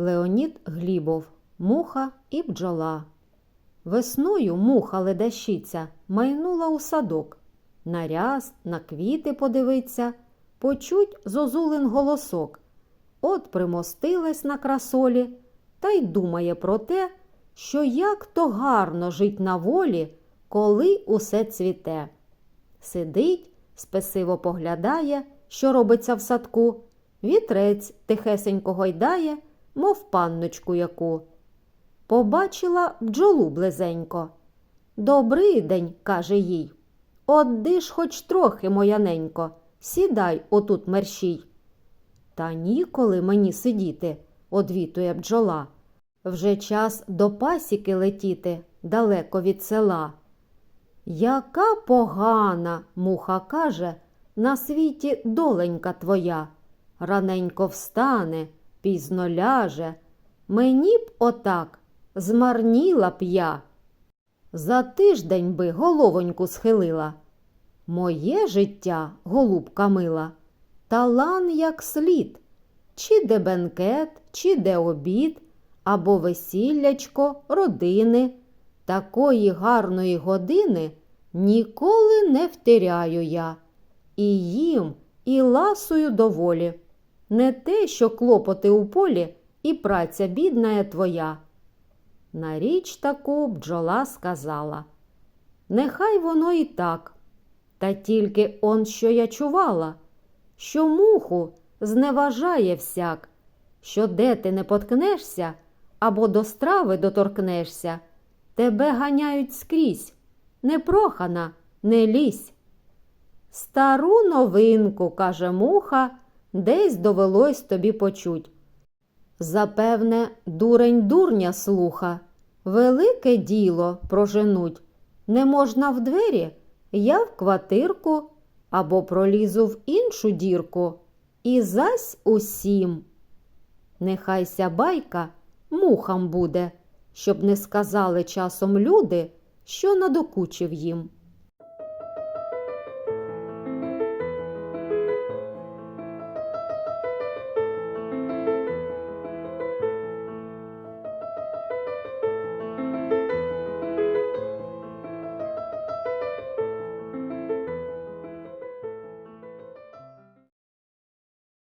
Леонід Глібов, Муха і бджола. Весною муха ледащиця майнула у садок. На ряст, на квіти подивиться, почуть зозулин голосок. От примостилась на красолі та й думає про те, що як то гарно жить на волі, коли усе цвіте. Сидить, спесиво поглядає, що робиться в садку, вітрець тихесенько гойдає, мов панночку яку. Побачила бджолу близенько. Добрий день, каже їй. Одди ж хоч трохи, моя ненько, сідай отут мерщій. Та ніколи мені сидіти, одвітує бджола. Вже час до пасіки летіти далеко від села. Яка погана, муха каже, на світі доленька твоя. Раненько встане, пізно ляже. Мені б отак змарніла б я. За тиждень би головоньку схилила. Моє життя, голубка мила, талан як слід, чи де бенкет, чи де обід, або весіллячко, родини. Такої гарної години ніколи не втиряю я. І їм, і ласую доволі. Не те, що клопоти у полі, і праця бідна є твоя. На річ таку бджола сказала. Нехай воно і так. Та тільки он, що я чувала, що муху зневажає всяк, що де ти не поткнешся або до страви доторкнешся, тебе ганяють скрізь, непрохана, не лізь. Стару новинку, каже муха, десь довелось тобі почуть. Запевне, дурень дурня слуха, велике діло проженуть. Не можна в двері, я в квартирку або пролізу в іншу дірку. І зась усім. Нехай ся байка мухам буде, щоб не сказали часом люди, що надокучив їм.